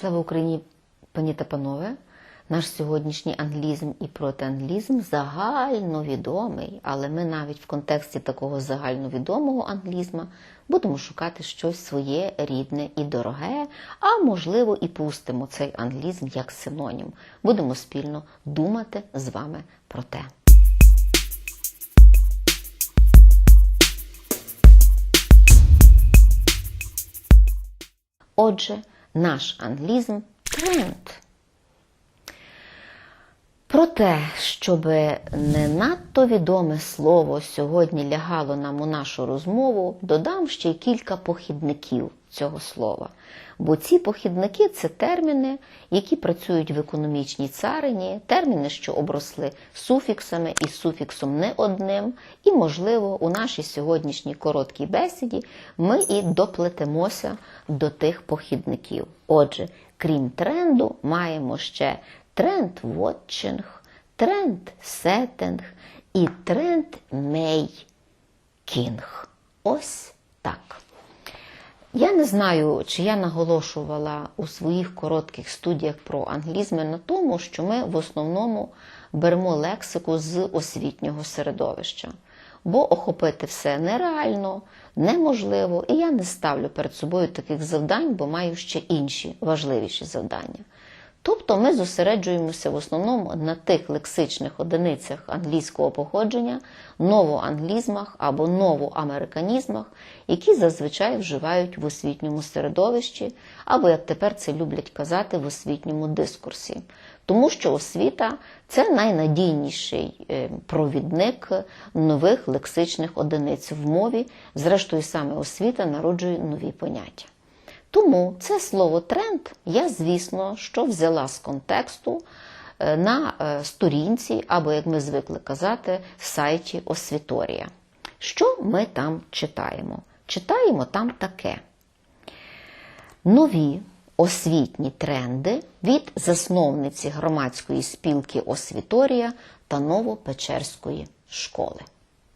Слава Україні, пані та панове! Наш сьогоднішній англізм і протианглізм загальновідомий, але ми навіть в контексті такого загальновідомого англізма будемо шукати щось своє рідне і дороге, а можливо і пустимо цей англізм як синонім. Будемо спільно думати з вами про те. Отже, наш англізм тренд. Про те, щоб не надто відоме слово сьогодні лягало нам у нашу розмову, додам ще й кілька похідників цього слова. Бо ці похідники це терміни, які працюють в економічній царині, терміни, що обросли суфіксами і суфіксом не одним. І, можливо, у нашій сьогоднішній короткій бесіді ми і доплетемося до тих похідників. Отже, крім тренду, маємо ще тренд вотчинг, тренд сеттинг і тренд мейкінг. Ось так. Я не знаю, чи я наголошувала у своїх коротких студіях про англізми на тому, що ми в основному беремо лексику з освітнього середовища. Бо охопити все нереально, неможливо, і я не ставлю перед собою таких завдань, бо маю ще інші важливіші завдання. Тобто ми зосереджуємося в основному на тих лексичних одиницях англійського походження, новоанглізмах або новоамериканізмах, які зазвичай вживають в освітньому середовищі, або, як тепер це люблять казати, в освітньому дискурсі. Тому що освіта це найнадійніший е, провідник нових лексичних одиниць в мові, зрештою, саме освіта народжує нові поняття. Тому це слово тренд я, звісно, що взяла з контексту е, на е, сторінці, або, як ми звикли казати, сайті Освіторія. Що ми там читаємо? Читаємо там таке: нові освітні тренди від засновниці громадської спілки Освіторія та Новопечерської школи.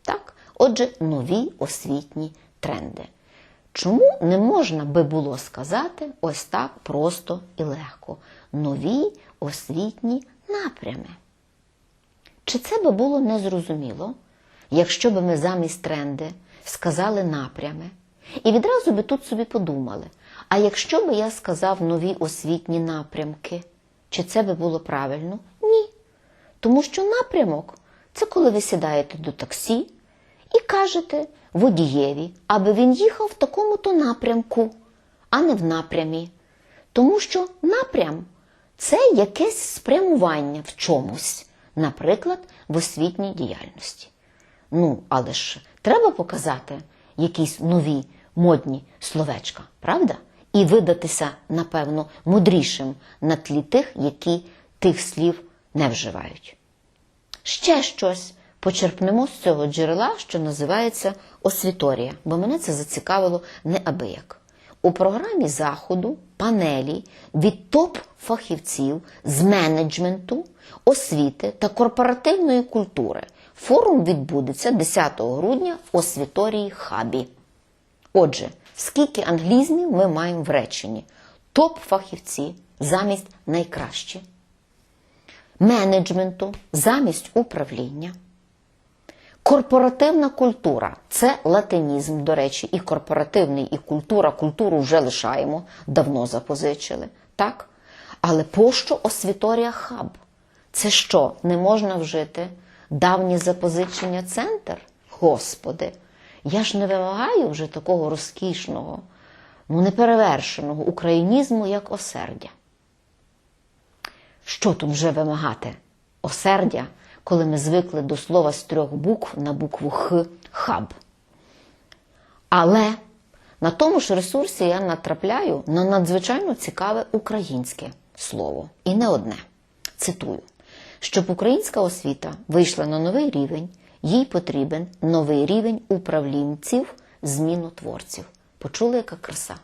Так? Отже, нові освітні тренди. Чому не можна би було сказати ось так просто і легко? Нові освітні напрями. Чи це би було незрозуміло, якщо би ми замість тренди сказали напрями? І відразу би тут собі подумали, а якщо би я сказав нові освітні напрямки, чи це би було правильно? Ні. Тому що напрямок це коли ви сідаєте до таксі і кажете водієві, аби він їхав в такому-то напрямку, а не в напрямі. Тому що напрям це якесь спрямування в чомусь, наприклад, в освітній діяльності. Ну, але ж треба показати якісь нові модні словечка, правда? І видатися, напевно, мудрішим на тлі тих, які тих слів не вживають. Ще щось почерпнемо з цього джерела, що називається освіторія, бо мене це зацікавило неабияк. У програмі заходу панелі від топ-фахівців з менеджменту, освіти та корпоративної культури. Форум відбудеться 10 грудня в освіторії Хабі. Отже, скільки англізмів ми маємо в реченні? Топ-фахівці замість найкращі, менеджменту замість управління. Корпоративна культура це латинізм, до речі, і корпоративний, і культура. Культуру вже лишаємо, давно запозичили. так? Але пощо освіторія хаб? Це що, не можна вжити давнє запозичення центр? Господи, я ж не вимагаю вже такого розкішного, ну неперевершеного українізму, як осердя. Що тут вже вимагати? Осердя, коли ми звикли до слова з трьох букв на букву Х хаб. Але на тому ж ресурсі я натрапляю на надзвичайно цікаве українське слово. І не одне. Цитую: щоб українська освіта вийшла на новий рівень, їй потрібен новий рівень управлінців, змінотворців. Почули, яка краса?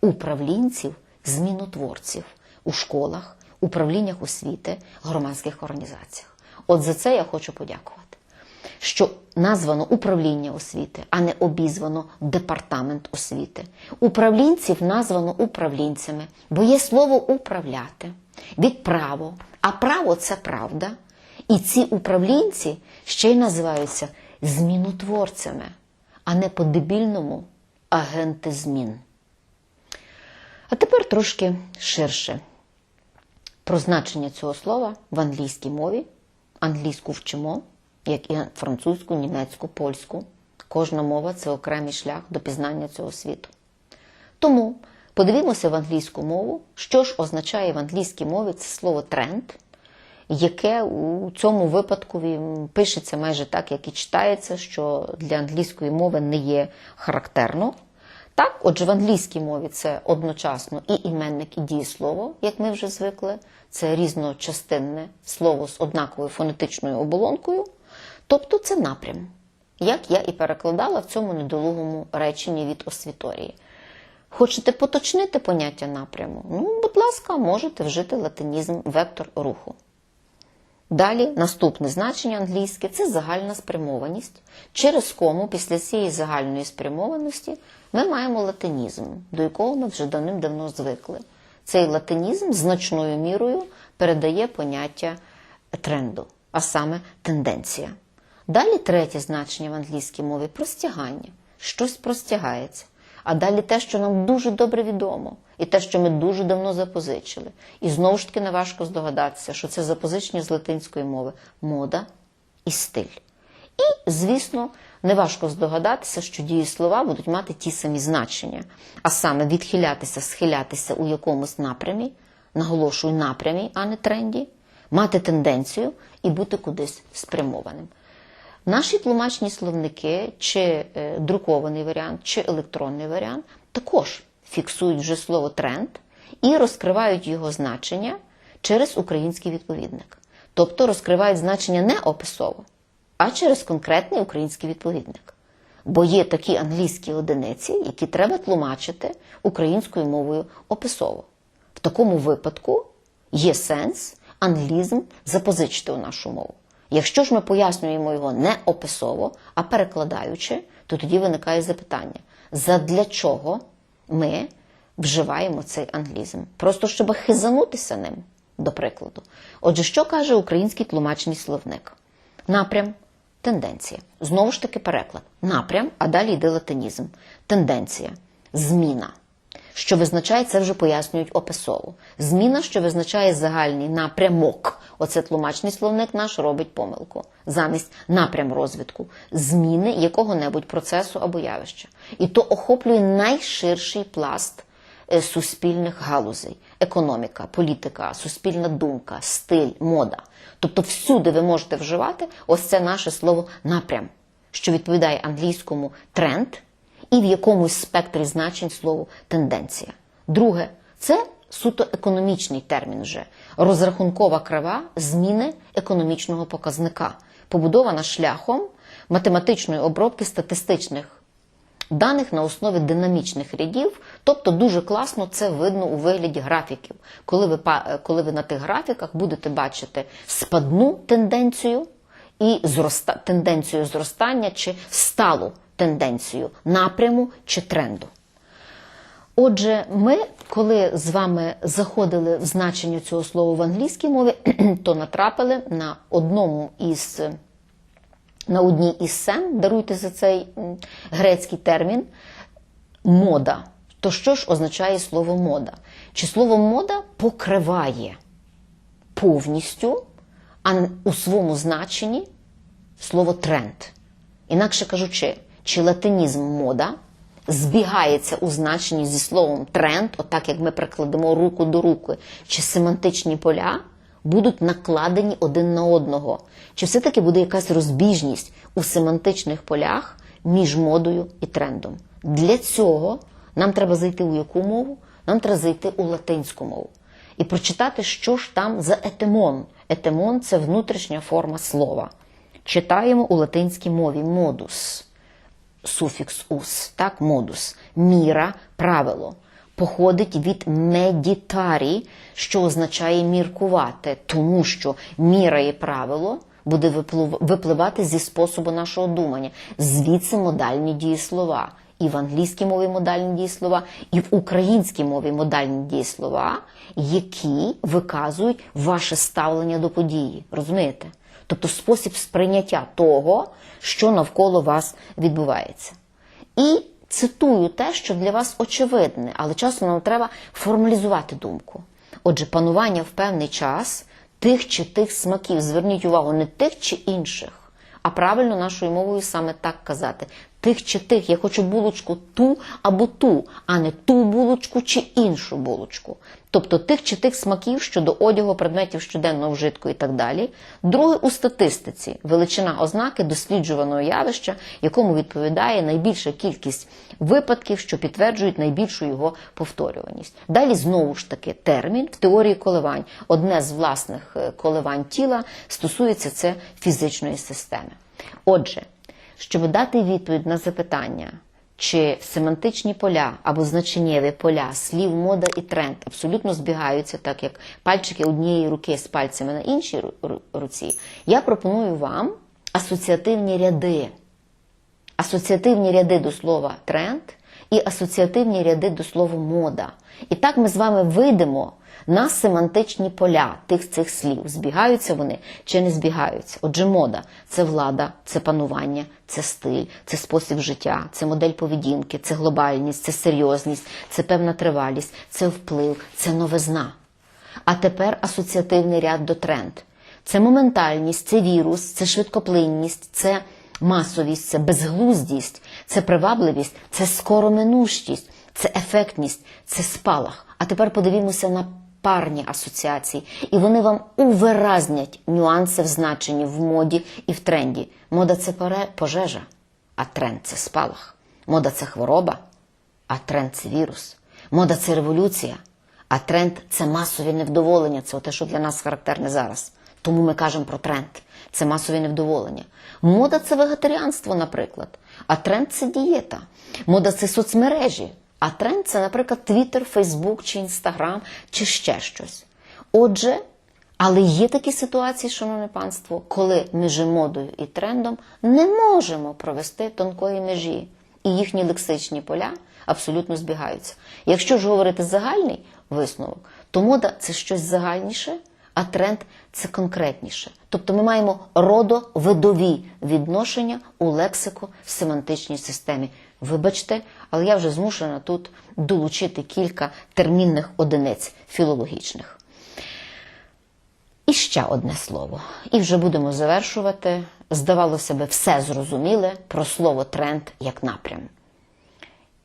Управлінців, змінотворців у школах, управліннях освіти, громадських організаціях. От за це я хочу подякувати. Що названо управління освіти, а не обізвано департамент освіти. Управлінців названо управлінцями, бо є слово управляти від право, а право це правда. І ці управлінці ще й називаються змінотворцями, а не по-дебільному агенти змін. А тепер трошки ширше про значення цього слова в англійській мові. Англійську вчимо, як і французьку, німецьку, польську. Кожна мова це окремий шлях до пізнання цього світу. Тому подивімося в англійську мову, що ж означає в англійській мові це слово тренд, яке у цьому випадку пишеться майже так, як і читається, що для англійської мови не є характерно. Так, отже, в англійській мові це одночасно і іменник, і дієслово, як ми вже звикли. Це різночастинне слово з однаковою фонетичною оболонкою, тобто це напрям, як я і перекладала в цьому недолугому реченні від освіторії. Хочете поточнити поняття напряму? Ну, будь ласка, можете вжити латинізм вектор руху. Далі наступне значення англійське це загальна спрямованість. Через кому після цієї загальної спрямованості ми маємо латинізм, до якого ми вже давним-давно звикли. Цей латинізм значною мірою передає поняття тренду, а саме тенденція. Далі третє значення в англійській мові простягання. Щось простягається. А далі те, що нам дуже добре відомо, і те, що ми дуже давно запозичили. І знову ж таки не важко здогадатися, що це запозичення з латинської мови мода і стиль. І, звісно, неважко здогадатися, що дієслова будуть мати ті самі значення, а саме відхилятися, схилятися у якомусь напрямі, наголошую напрямі, а не тренді, мати тенденцію і бути кудись спрямованим. Наші тлумачні словники, чи е, друкований варіант, чи електронний варіант, також фіксують вже слово тренд і розкривають його значення через український відповідник. Тобто розкривають значення не описово, а через конкретний український відповідник. Бо є такі англійські одиниці, які треба тлумачити українською мовою описово. В такому випадку є сенс англізм запозичити у нашу мову. Якщо ж ми пояснюємо його не описово, а перекладаючи, то тоді виникає запитання: задля чого ми вживаємо цей англізм? Просто щоб хизанутися ним, до прикладу. Отже, що каже український тлумачний словник? Напрям, тенденція. Знову ж таки, переклад. Напрям, а далі йде латинізм. Тенденція, зміна. Що визначає, це вже пояснюють описово. Зміна, що визначає загальний напрямок. Оце тлумачний словник наш робить помилку. Замість напрям розвитку, зміни якого-небудь процесу або явища. І то охоплює найширший пласт е, суспільних галузей: економіка, політика, суспільна думка, стиль, мода. Тобто всюди ви можете вживати ось це наше слово напрям, що відповідає англійському тренд і в якомусь спектрі значень слову тенденція. Друге, це суто економічний термін вже розрахункова крива зміни економічного показника, побудована шляхом математичної обробки статистичних даних на основі динамічних рядів, тобто дуже класно це видно у вигляді графіків. Коли ви, коли ви на тих графіках будете бачити спадну тенденцію і зроста, тенденцію зростання чи сталу тенденцію напряму чи тренду. Отже, ми, коли з вами заходили в значення цього слова в англійській мові, то натрапили на одному із на одній із сцен, даруйте за цей грецький термін, мода. То що ж означає слово мода? Чи слово мода покриває повністю, а у своєму значенні слово тренд? Інакше кажучи, чи латинізм мода збігається у значенні зі словом тренд, отак як ми прикладемо руку до руки, чи семантичні поля будуть накладені один на одного? Чи все-таки буде якась розбіжність у семантичних полях між модою і трендом? Для цього нам треба зайти у яку мову? Нам треба зайти у латинську мову і прочитати, що ж там за етимон. Етимон це внутрішня форма слова. Читаємо у латинській мові модус, суфікс ус, так, модус, міра, правило. Походить від медітарі, що означає міркувати, тому що міра і правило буде випливати зі способу нашого думання. Звідси модальні дієслова. І в англійській мові модальні дієслова, і в українській мові модальні дієслова, які виказують ваше ставлення до події. Розумієте? Тобто спосіб сприйняття того, що навколо вас відбувається. І цитую те, що для вас очевидне, але часом нам треба формалізувати думку. Отже, панування в певний час тих чи тих смаків, зверніть увагу, не тих чи інших, а правильно нашою мовою саме так казати. Тих чи тих, я хочу булочку ту або ту, а не ту булочку чи іншу булочку. Тобто тих чи тих смаків щодо одягу, предметів щоденного вжитку і так далі. Друге у статистиці величина ознаки досліджуваного явища, якому відповідає найбільша кількість випадків, що підтверджують найбільшу його повторюваність. Далі знову ж таки термін в теорії коливань. Одне з власних е, коливань тіла стосується це фізичної системи. Отже, щоб дати відповідь на запитання, чи семантичні поля або значеннєві поля слів, мода і тренд абсолютно збігаються, так як пальчики однієї руки з пальцями на іншій ру- ру- руці, я пропоную вам асоціативні ряди. Асоціативні ряди до слова тренд і асоціативні ряди до слова мода. І так ми з вами вийдемо на семантичні поля тих цих слів. Збігаються вони чи не збігаються. Отже, мода це влада, це панування, це стиль, це спосіб життя, це модель поведінки, це глобальність, це серйозність, це певна тривалість, це вплив, це новизна. А тепер асоціативний ряд до тренд. Це моментальність, це вірус, це швидкоплинність, це масовість, це безглуздість, це привабливість, це скороминущість, це ефектність, це спалах. А тепер подивімося на парні асоціації, і вони вам увиразнять нюанси в значенні в моді і в тренді. Мода це пожежа, а тренд це спалах. Мода це хвороба, а тренд це вірус. Мода це революція, а тренд це масові невдоволення. Це те, що для нас характерне зараз. Тому ми кажемо про тренд. Це масові невдоволення. Мода це вегетаріанство, наприклад. А тренд це дієта. Мода це соцмережі. А тренд це, наприклад, Твіттер, Фейсбук чи Інстаграм, чи ще щось. Отже, але є такі ситуації, шановне панство, коли між модою і трендом не можемо провести тонкої межі, і їхні лексичні поля абсолютно збігаються. Якщо ж говорити загальний висновок, то мода це щось загальніше, а тренд це конкретніше. Тобто ми маємо родовидові відношення у лексико-семантичній системі. Вибачте, але я вже змушена тут долучити кілька термінних одиниць філологічних. І ще одне слово. І вже будемо завершувати. Здавалося би, все зрозуміле про слово тренд як напрям.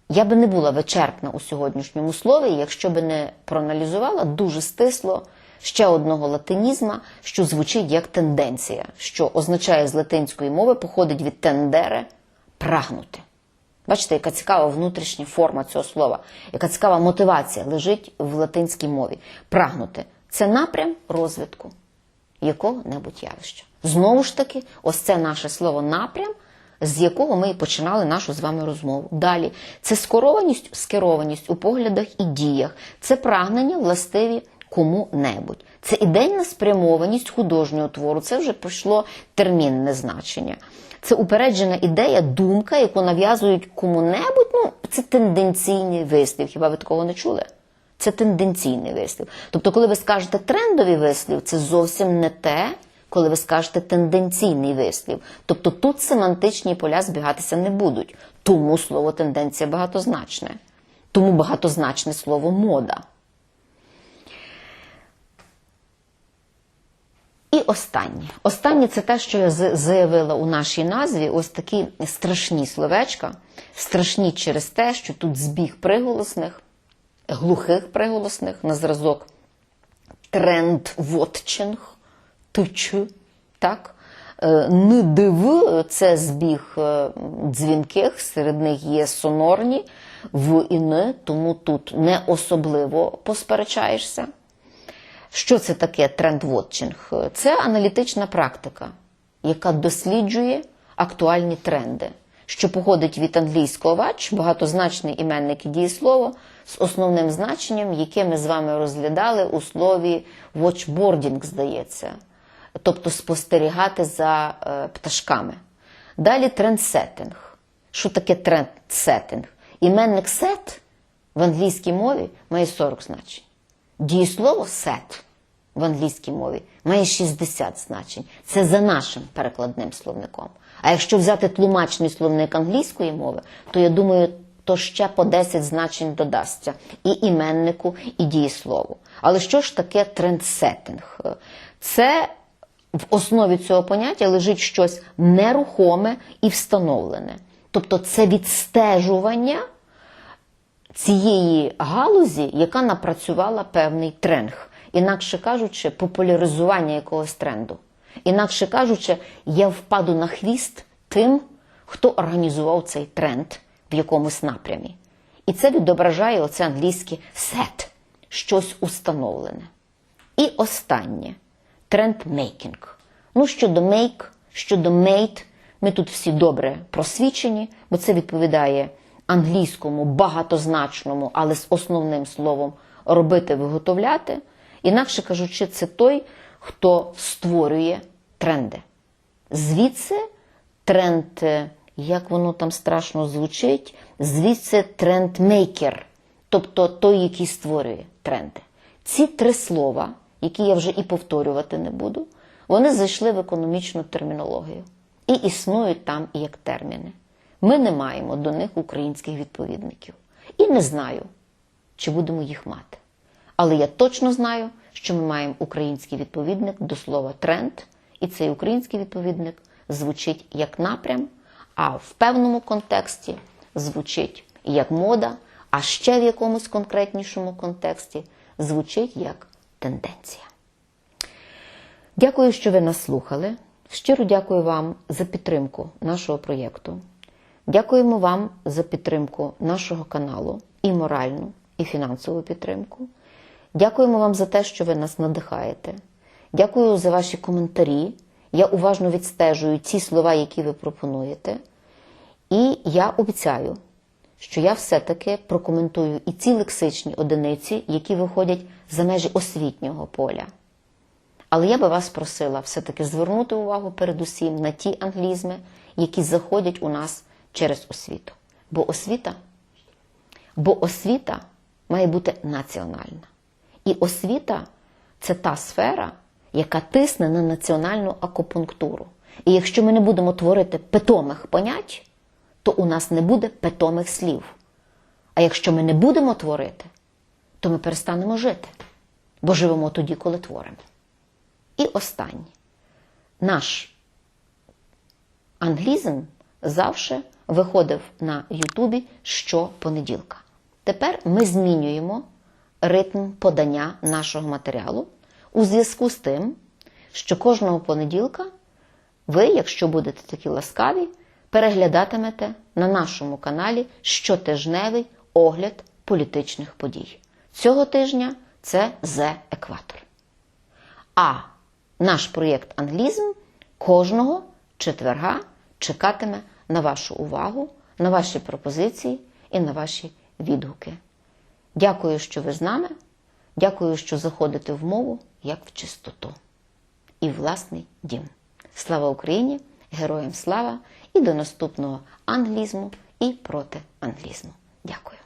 Я би не була вичерпна у сьогоднішньому слові, якщо би не проаналізувала дуже стисло ще одного латинізма, що звучить як тенденція, що означає з латинської мови, походить від тендере прагнути. Бачите, яка цікава внутрішня форма цього слова, яка цікава мотивація лежить в латинській мові. Прагнути це напрям розвитку якого-небудь явища. Знову ж таки, ось це наше слово напрям, з якого ми і починали нашу з вами розмову. Далі це скерованість, скерованість у поглядах і діях, це прагнення властиві кому-небудь. Це ідейна спрямованість художнього твору, це вже пройшло термінне значення. Це упереджена ідея, думка, яку нав'язують кому-небудь. Ну, це тенденційний вислів. Хіба ви такого не чули? Це тенденційний вислів. Тобто, коли ви скажете трендовий вислів, це зовсім не те, коли ви скажете тенденційний вислів. Тобто тут семантичні поля збігатися не будуть. Тому слово тенденція багатозначне. Тому багатозначне слово мода. Останнє. Останнє це те, що я заявила у нашій назві. Ось такі страшні словечка. Страшні через те, що тут збіг приголосних, глухих приголосних на зразок тренд-вотчинг, тич, так? Е, НДВ це збіг е, дзвінких, серед них є сонорні, в і не, тому тут не особливо посперечаєшся. Що це таке тренд-вотчинг? Це аналітична практика, яка досліджує актуальні тренди, що походить від англійського watch, багатозначний іменник і дієслово з основним значенням, яке ми з вами розглядали у слові watchboarding, здається. тобто спостерігати за е, пташками. Далі трендсеттинг. Що таке трендсеттинг? Іменник set в англійській мові має 40 значень. Дієслово set в англійській мові має 60 значень. Це за нашим перекладним словником. А якщо взяти тлумачний словник англійської мови, то я думаю, то ще по 10 значень додасться і іменнику, і дієслову. Але що ж таке трендсеттинг? Це в основі цього поняття лежить щось нерухоме і встановлене. Тобто це відстежування цієї галузі, яка напрацювала певний тренд. Інакше кажучи, популяризування якогось тренду. Інакше кажучи, я впаду на хвіст тим, хто організував цей тренд в якомусь напрямі. І це відображає оце англійське set, щось установлене. І останнє трендмейкінг. Ну, щодо make, щодо made, ми тут всі добре просвічені, бо це відповідає англійському багатозначному, але з основним словом робити, виготовляти. Інакше кажучи, це той, хто створює тренди. Звідси тренд, е, як воно там страшно звучить, звідси трендмейкер, тобто той, який створює тренди. Ці три слова, які я вже і повторювати не буду, вони зайшли в економічну термінологію і існують там як терміни. Ми не маємо до них українських відповідників. І не знаю, чи будемо їх мати. Але я точно знаю, що ми маємо український відповідник до слова тренд, і цей український відповідник звучить як напрям, а в певному контексті звучить як мода, а ще в якомусь конкретнішому контексті звучить як тенденція. Дякую, що ви нас слухали. Щиро дякую вам за підтримку нашого проєкту. Дякуємо вам за підтримку нашого каналу і моральну, і фінансову підтримку. Дякуємо вам за те, що ви нас надихаєте. Дякую за ваші коментарі. Я уважно відстежую ті слова, які ви пропонуєте. І я обіцяю, що я все-таки прокоментую і ці лексичні одиниці, які виходять за межі освітнього поля. Але я би вас просила все-таки звернути увагу передусім на ті англізми, які заходять у нас через освіту. Бо освіта, бо освіта має бути національна. І освіта це та сфера, яка тисне на національну акупунктуру. І якщо ми не будемо творити питомих понять, то у нас не буде питомих слів. А якщо ми не будемо творити, то ми перестанемо жити, бо живемо тоді, коли творимо. І останнє. Наш англізм завжди виходив на Ютубі щопонеділка. Тепер ми змінюємо ритм подання нашого матеріалу у зв'язку з тим, що кожного понеділка ви, якщо будете такі ласкаві, переглядатимете на нашому каналі щотижневий огляд політичних подій. Цього тижня це «Зе Екватор. А наш проєкт Англізм кожного четверга чекатиме на вашу увагу, на ваші пропозиції і на ваші відгуки. Дякую, що ви з нами. Дякую, що заходите в мову як в чистоту і власний дім. Слава Україні! Героям слава і до наступного англізму і проти англізму. Дякую.